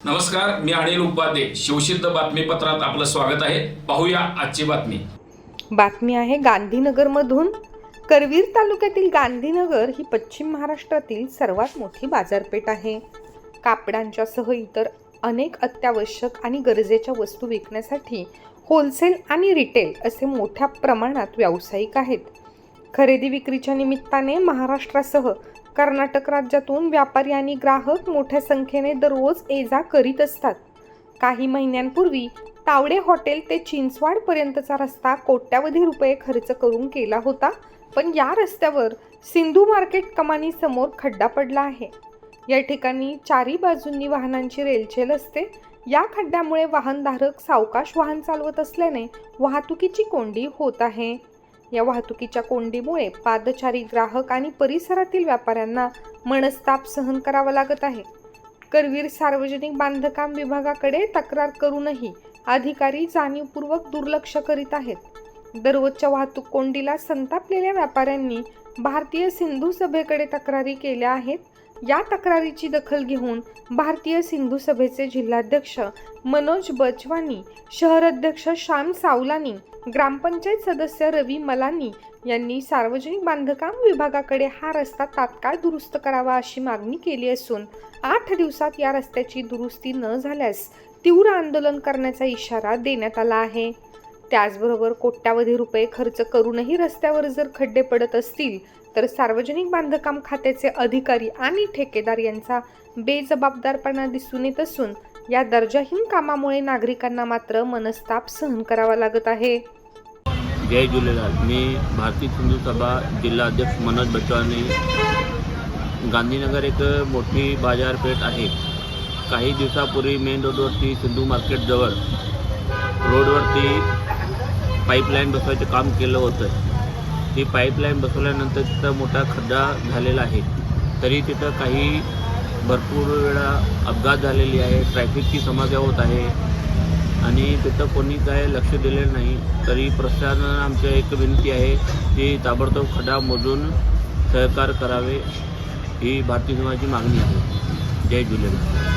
नमस्कार मी अनिल उपाध्ये. शिवसिद्ध बातमीपत्रात आपलं स्वागत आहे. पाहूया आजची बातमी. बातमी आहे गांधीनगरमधून. करवीर तालुक्यातील गांधीनगर ही पश्चिम महाराष्ट्रातील सर्वात मोठी बाजारपेठ आहे. कापडांच्यासह इतर अनेक अत्यावश्यक आणि गरजेच्या वस्तू विकण्यासाठी होलसेल आणि रिटेल असे मोठ्या प्रमाणात व्यावसायिक आहेत. खरेदी विक्रीच्या निमित्ताने महाराष्ट्रासह कर्नाटक राज्यातून व्यापारी आणि ग्राहक मोठ्या संख्येने दररोज ये जा करीत असतात. काही महिन्यांपूर्वी तावडे हॉटेल ते चिंचवाडपर्यंतचा रस्ता कोट्यावधी रुपये खर्च करून केला होता पण या रस्त्यावर सिंधू मार्केट कमानीसमोर खड्डा पडला आहे. या ठिकाणी चारी बाजूंनी वाहनांची रेलचेल असते. या खड्ड्यामुळे वाहनधारक सावकाश वाहन चालवत असल्याने वाहतुकीची कोंडी होत आहे. या वाहतुकीच्या कोंडीमुळे पादचारी ग्राहक आणि परिसरातील व्यापाऱ्यांना मनस्ताप सहन करावा लागत आहे. करवीर सार्वजनिक बांधकाम विभागाकडे तक्रार करूनही अधिकारी जाणीवपूर्वक दुर्लक्ष करीत आहेत. दररोजच्या वाहतूक कोंडीला संतापलेल्या व्यापाऱ्यांनी भारतीय सिंधू सभेकडे तक्रारी केल्या आहेत. या तक्रारीची दखल घेऊन भारतीय सिंधू सभेचे जिल्हाध्यक्ष मनोज बचवानी शहराध्यक्ष श्याम सावलानी ग्रामपंचायत सदस्य रवी मलानी यांनी सार्वजनिक बांधकाम विभागाकडे हा रस्ता तात्काळ दुरुस्त करावा अशी मागणी केली असून आठ दिवसात या रस्त्याची दुरुस्ती न झाल्यास तीव्र आंदोलन करण्याचा इशारा देण्यात आला आहे. त्याचबरोबर कोट्यावधी रुपये खर्च करूनही रस्त्यावर जर खड्डे पडत असतील तर सार्वजनिक बांधकाम खात्याचे अधिकारी आणि ठेकेदार यांचा बेजबाबदारपणा दिसून येत असून या दर्जाहीन कामामुळे नागरिकांना मात्र मनस्ताप सहन करावा लागत आहे. जय झूलेलाल मी भारतीय सिंधू सभा जिल्हा अध्यक्ष मनोज बचवानी गांधीनगर एक मोठी बाजारपेठ आहे. काही दिवसापूर्वी मेन रोडवरती सिंधू मार्केटजवळ रोडवरती पाईपलाईन बसवायचं काम केलं होतं. ती पाईपलाईन बसवल्यानंतर तिथं मोठा खड्डा झालेला आहे. तरी तिथं काही भरपूर वेळा अपघात झालेली आहे. ट्रॅफिकची समस्या होत आहे. आणि तिथं कोणी काय लक्ष दिलेलं नाही. तरी प्रशासनानं आमच्या एक विनंती आहे की ताबडतोब खड्डा मोजून सहकार करावे. ही भारतीय समाजाची मागणी आहे. जय झूलेलाल.